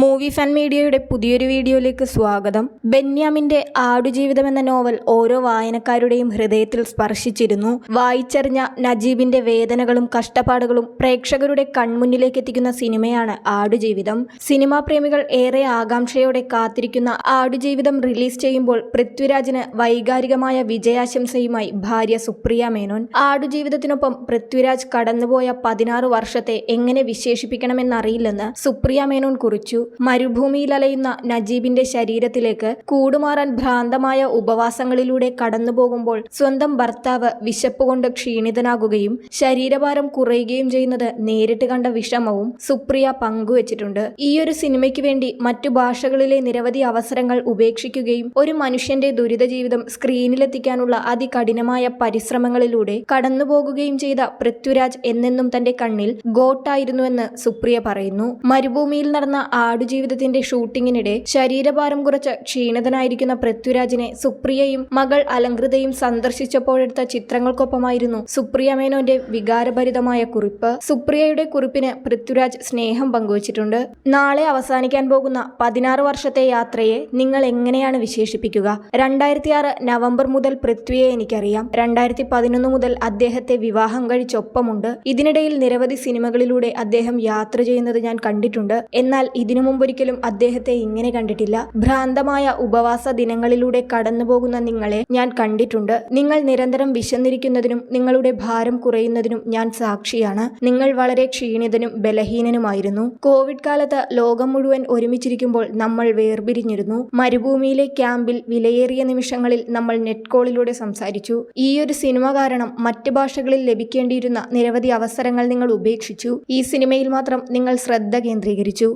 Movie fan മീഡിയയുടെ പുതിയൊരു വീഡിയോയിലേക്ക് സ്വാഗതം. ബെന്യാമിന്റെ ആടുജീവിതം എന്ന നോവൽ ഓരോ വായനക്കാരുടെയും ഹൃദയത്തിൽ സ്പർശിച്ചിരുന്നു. വായിച്ചറിഞ്ഞ നജീബിന്റെ വേദനകളും കഷ്ടപ്പാടുകളും പ്രേക്ഷകരുടെ കൺമുന്നിലേക്ക് എത്തിക്കുന്ന സിനിമയാണ് ആടുജീവിതം. സിനിമാ പ്രേമികൾ ഏറെ ആകാംക്ഷയോടെ കാത്തിരിക്കുന്ന ആടുജീവിതം റിലീസ് ചെയ്യുമ്പോൾ പൃഥ്വിരാജിന് വൈകാരികമായ വിജയാശംസയുമായി ഭാര്യ സുപ്രിയ മേനോൻ. ആടുജീവിതത്തിനൊപ്പം പൃഥ്വിരാജ് കടന്നുപോയ പതിനാറ് വർഷത്തെ എങ്ങനെ വിശേഷിപ്പിക്കണമെന്നറിയില്ലെന്ന് സുപ്രിയ മേനോൻ കുറിച്ചു. മരുഭൂമിയിൽ അലയുന്ന നജീബിന്റെ ശരീരത്തിലേക്ക് കൂടുമാറാൻ ഭ്രാന്തമായ ഉപവാസങ്ങളിലൂടെ കടന്നുപോകുമ്പോൾ സ്വന്തം ഭർത്താവ് വിശപ്പ് കൊണ്ട് ക്ഷീണിതനാകുകയും ശരീരഭാരം കുറയുകയും ചെയ്യുന്നത് നേരിട്ട് കണ്ട വിഷമവും സുപ്രിയ പങ്കുവച്ചിട്ടുണ്ട്. ഈ ഒരു സിനിമയ്ക്ക് വേണ്ടി മറ്റു ഭാഷകളിലെ നിരവധി അവസരങ്ങൾ ഉപേക്ഷിക്കുകയും ഒരു മനുഷ്യന്റെ ദുരിത ജീവിതം സ്ക്രീനിലെത്തിക്കാനുള്ള അതികഠിനമായ പരിശ്രമങ്ങളിലൂടെ കടന്നുപോകുകയും ചെയ്ത പൃഥ്വിരാജ് എന്നെന്നും തന്റെ കണ്ണിൽ ഗോട്ടായിരുന്നുവെന്ന് സുപ്രിയ പറയുന്നു. മരുഭൂമിയിൽ നടന്ന ആടുജീവിതത്തിന്റെ ഷൂട്ടിങ്ങിനിടെ ശരീരഭാരം കുറച്ച് ക്ഷീണിതനായിരിക്കുന്ന പൃഥ്വിരാജിനെ സുപ്രിയയും മകൾ അലങ്കൃതയും സന്ദർശിച്ചപ്പോഴെടുത്ത ചിത്രങ്ങൾക്കൊപ്പമായിരുന്നു സുപ്രിയ മേനോന്റെ വികാരഭരിതമായ കുറിപ്പ്. സുപ്രിയയുടെ കുറിപ്പിന് പൃഥ്വിരാജ് സ്നേഹം പങ്കുവച്ചിട്ടുണ്ട്. നാളെ അവസാനിക്കാൻ പോകുന്ന പതിനാറ് വർഷത്തെ യാത്രയെ നിങ്ങൾ എങ്ങനെയാണ് വിശേഷിപ്പിക്കുക? രണ്ടായിരത്തി ആറ് നവംബർ മുതൽ പൃഥ്വിയെ എനിക്കറിയാം. രണ്ടായിരത്തി പതിനൊന്ന് മുതൽ അദ്ദേഹത്തെ വിവാഹം കഴിച്ചൊപ്പമുണ്ട്. ഇതിനിടയിൽ നിരവധി സിനിമകളിലൂടെ അദ്ദേഹം യാത്ര ചെയ്യുന്നത് ഞാൻ കണ്ടിട്ടുണ്ട്. എന്നാൽ ഇതിനു മുമ്പൊരിക്കലും അദ്ദേഹത്തെ ഇങ്ങനെ കണ്ടിട്ടില്ല. ഭ്രാന്തമായ ഉപവാസ ദിനങ്ങളിലൂടെ കടന്നുപോകുന്ന നിങ്ങളെ ഞാൻ കണ്ടിട്ടുണ്ട്. നിങ്ങൾ നിരന്തരം വിശന്നിരിക്കുന്നതിനും നിങ്ങളുടെ ഭാരം കുറയുന്നതിനും ഞാൻ സാക്ഷിയാണ്. നിങ്ങൾ വളരെ ക്ഷീണിതനും ബലഹീനനുമായിരുന്നു. കോവിഡ് കാലത്ത് ലോകം മുഴുവൻ ഒരുമിച്ചിരിക്കുമ്പോൾ നമ്മൾ വേർപിരിഞ്ഞിരുന്നു. മരുഭൂമിയിലെ ക്യാമ്പിൽ വിലയേറിയ നിമിഷങ്ങളിൽ നമ്മൾ നെറ്റ് കോളിലൂടെ സംസാരിച്ചു. ഈയൊരു സിനിമ കാരണം മറ്റ് ഭാഷകളിൽ ലഭിക്കേണ്ടിയിരുന്ന നിരവധി അവസരങ്ങൾ നിങ്ങൾ ഉപേക്ഷിച്ചു. ഈ സിനിമയിൽ മാത്രം നിങ്ങൾ ശ്രദ്ധ കേന്ദ്രീകരിച്ചു.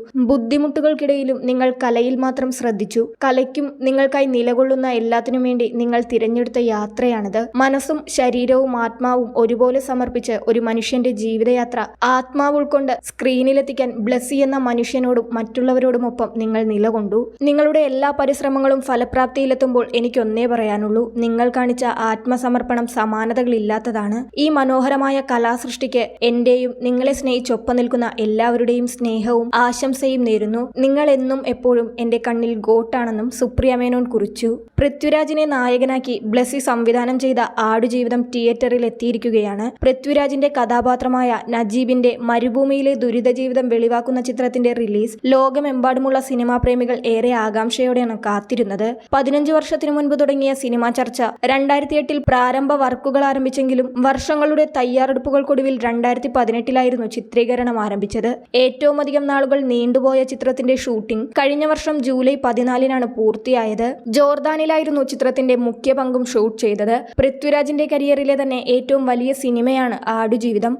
ബുദ്ധിമുട്ടുകൾക്കിടയിലും നിങ്ങൾ കലയിൽ മാത്രം ശ്രദ്ധിച്ചു. കലയ്ക്കും നിങ്ങൾക്കായി നിലകൊള്ളുന്ന എല്ലാത്തിനും വേണ്ടി നിങ്ങൾ തിരഞ്ഞെടുത്ത യാത്രയാണിത്. മനസ്സും ശരീരവും ആത്മാവും ഒരുപോലെ സമർപ്പിച്ച് ഒരു മനുഷ്യന്റെ ജീവിതയാത്ര ആത്മാവ് ഉൾക്കൊണ്ട് സ്ക്രീനിലെത്തിക്കാൻ ബ്ലസ്സി എന്ന മനുഷ്യനോടും മറ്റുള്ളവരോടുമൊപ്പം നിങ്ങൾ നിലകൊണ്ടു. നിങ്ങളുടെ എല്ലാ പരിശ്രമങ്ങളും ഫലപ്രാപ്തിയിലെത്തുമ്പോൾ എനിക്കൊന്നേ പറയാനുള്ളൂ. നിങ്ങൾ കാണിച്ച ആത്മസമർപ്പണം സമാനതകളില്ലാത്തതാണ്. ഈ മനോഹരമായ കലാസൃഷ്ടിക്ക് എന്റെയും നിങ്ങളെ സ്നേഹിച്ചൊപ്പം നിൽക്കുന്ന എല്ലാവരുടെയും സ്നേഹവും ആശംസയും നേരുന്നു. നിങ്ങൾ എന്നും എപ്പോഴും എന്റെ കണ്ണിൽ ഗോട്ടാണെന്നും സുപ്രിയ മേനോൻ കുറിച്ചു. പൃഥ്വിരാജിനെ നായകനാക്കി ബ്ലസ്സി സംവിധാനം ചെയ്ത ആടുജീവിതം തിയേറ്ററിൽ എത്തിയിരിക്കുകയാണ്. പൃഥ്വിരാജിന്റെ കഥാപാത്രമായ നജീബിന്റെ മരുഭൂമിയിലെ ദുരിത ജീവിതം വെളിവാക്കുന്ന ചിത്രത്തിന്റെ റിലീസ് ലോകമെമ്പാടുമുള്ള സിനിമാ പ്രേമികൾ ഏറെ ആകാംക്ഷയോടെയാണ് കാത്തിരുന്നത്. പതിനഞ്ച് വർഷത്തിനു മുൻപ് തുടങ്ങിയ സിനിമാ ചർച്ച രണ്ടായിരത്തി എട്ടിൽ പ്രാരംഭ വർക്കുകൾ ആരംഭിച്ചെങ്കിലും വർഷങ്ങളുടെ തയ്യാറെടുപ്പുകൾക്കൊടുവിൽ രണ്ടായിരത്തി പതിനെട്ടിലായിരുന്നു ചിത്രീകരണം ആരംഭിച്ചത്. ഏറ്റവും അധികം നാളുകൾ നീണ്ടുപോയ ചിത്രത്തിന്റെ ഷൂട്ടിംഗ് കഴിഞ്ഞ വർഷം ജൂലൈ പതിനാലിനാണ് പൂർത്തിയായത്. ജോർദാനിലായിരുന്നു ചിത്രത്തിന്റെ മുഖ്യ പങ്കും ഷൂട്ട് ചെയ്തത്. പൃഥ്വിരാജിന്റെ കരിയറിലെ തന്നെ ഏറ്റവും വലിയ സിനിമയാണ് ആടുജീവിതം.